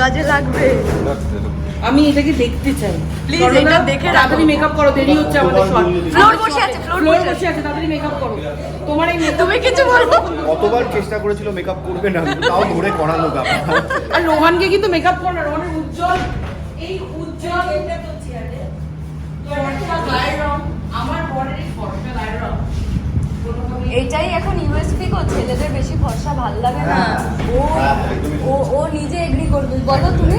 কাজে লাগবে? আমি এটাকে দেখতে চাই। প্লিজ এটা দেখে। তাড়াতাড়ি মেকআপ করো দেরি হচ্ছে আমাদের শর্ট Floor বসে আছে, ফ্লোর বসে আছে। তাড়াতাড়ি মেকআপ করো। তোমার এই তুমি কিছু বলো। কতবার চেষ্টা করেছিল মেকআপ করবে না তাও ধরে করানো ব্যাপার আর রোহানকে কিন্তু মেকআপ করো না রোহানের উজ্জ্বল এই উজ্জ্বল এটা তো চেয়ারে রং আমার বরের ফর্সা গায়ের রং। এটাই এখন ইউএসপি কো ছেলেদের বেশি ফর্সা ভালো লাগে না। ও হ্যাঁ, ঠিক। ও ও নিজে এগ্রি করবে। বলো তুমি।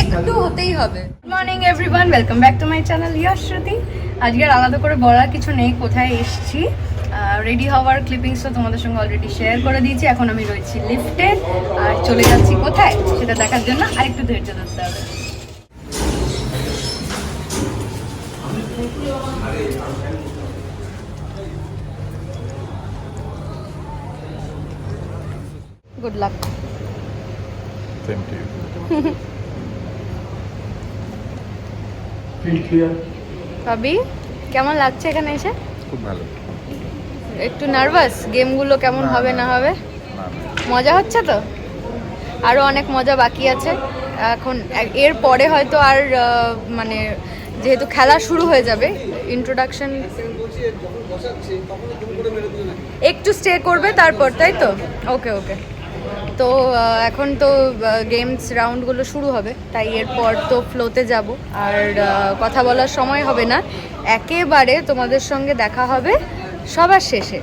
একটু হতেই হবে। Good morning everyone welcome back to my channel your Shruti আজকে আর আলাদা করে বলার কিছু নেই কোথায় এসেছি? রেডি হওয়ার ক্লিপিংসও তোমাদের সঙ্গে অলরেডি শেয়ার করে দিয়েছি। এখন আমি রয়েছি লিফটে আর চলে যাচ্ছি কোথায়? সেটা দেখার জন্য আরেকটু ধৈর্য ধরতে হবে। Good luck Same to you. ভাবি কেমন লাগছে এখানে এসে? খুব ভালো। একটু নার্ভাস গেমগুলো কেমন হবে না। হবে? মজা হচ্ছে তো? আরও অনেক মজা বাকি আছে। এখন এর পরে হয়তো আর মানে যেহেতু খেলা শুরু হয়ে যাবে ইন্ট্রোডাকশন একটু স্টে করবে তারপর তাই তো? ওকে ওকে তো এখন তো গেমস রাউন্ডগুলো শুরু হবে, তাই এরপর তো ফ্লোতে যাব। আর কথা বলার সময় হবে না। একেবারে তোমাদের সঙ্গে দেখা হবে সবার শেষে।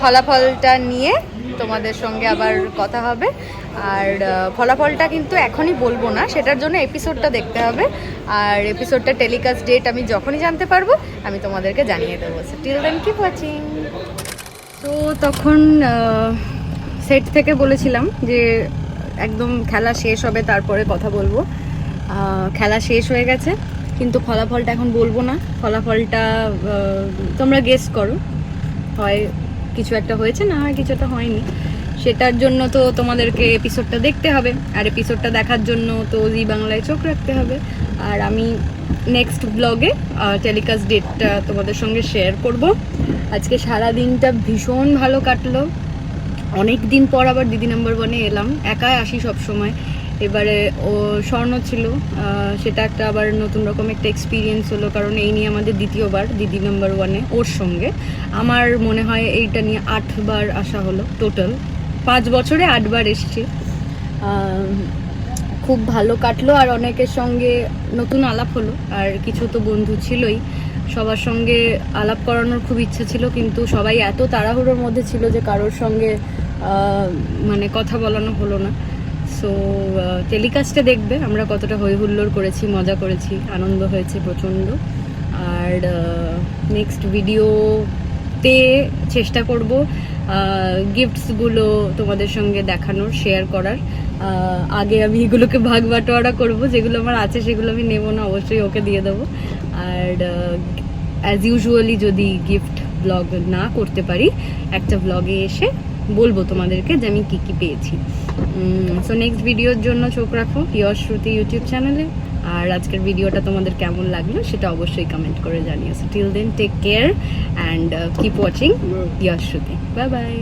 ফলাফলটা নিয়ে তোমাদের সঙ্গে আবার কথা হবে। আর ফলাফলটা কিন্তু এখনই বলব না, সেটার জন্য এপিসোডটা দেখতে হবে। আর এপিসোডটা টেলিকাস্ট ডেট আমি যখনই জানতে পারব, আমি তোমাদেরকে জানিয়ে দেবো। টিল দেন কিপ ওয়াচিং তো তখন সেট থেকে বলেছিলাম যে একদম খেলা শেষ হবে, তারপরে কথা বলব। খেলা শেষ হয়ে গেছে, কিন্তু ফলাফলটা এখন বলব না। ফলাফলটা তোমরা গেস করো। হয় কিছু একটা হয়েছে না হয় কিছু একটা হয়নি। সেটার জন্য তো তোমাদেরকে এপিসোডটা দেখতে হবে। আর এপিসোডটা দেখার জন্য তো জি বাংলায় চোখ রাখতে হবে। আর আমি নেক্সট ব্লগে টেলিকাস্ট ডেটটা তোমাদের সঙ্গে শেয়ার করব। আজকে সারা দিনটা ভীষণ ভালো কাটলো। অনেক দিন পর আবার দিদি নাম্বার ওয়ানে এলাম। একাই আসি সব সময় এবারে ও স্বর্ণ ছিল সেটা একটা আবার নতুন রকম একটা এক্সপিরিয়েন্স হলো, কারণ এই নিয়ে আমাদের দ্বিতীয়বার দিদি নাম্বার ওয়ানে ওর সঙ্গে। আমার মনে হয় এইটা নিয়ে আটবার আসা হলো টোটাল পাঁচ বছরে আটবার এসছি। খুব ভালো কাটলো আর অনেকের সঙ্গে নতুন আলাপ হলো। আর কিছু তো বন্ধু ছিলই। সবার সঙ্গে আলাপ করানোর খুব ইচ্ছা ছিল, কিন্তু সবাই এত তাড়াহুড়োর মধ্যে ছিল যে কারোর সঙ্গে মানে কথা বলানো হলো না। সো টেলিকাস্টে দেখবে, আমরা কতটা হই হুল্লোড় করেছি, মজা করেছি, আনন্দ হয়েছে প্রচণ্ড। আর নেক্সট ভিডিওতে চেষ্টা করব গিফটসগুলো তোমাদের সঙ্গে দেখানোর শেয়ার করার। আগে আমি এগুলোকে ভাগ বাটোয়ারা করব, যেগুলো আমার আছে সেগুলো আমি নেব না, অবশ্যই ওকে দিয়ে দেবো। আর অ্যাজ ইউজুয়ালি যদি গিফট ব্লগ না করতে পারি, একটা ব্লগে এসে বলব তোমাদেরকে যে আমি কী কী পেয়েছি। সো নেক্সট ভিডিওর জন্য চোখ রাখো ইয়র শ্রুতি ইউটিউব চ্যানেলে আর আজকের ভিডিওটা তোমাদের কেমন লাগল সেটা অবশ্যই কমেন্ট করে জানিও। Till then take care and keep watching your Shruti bye bye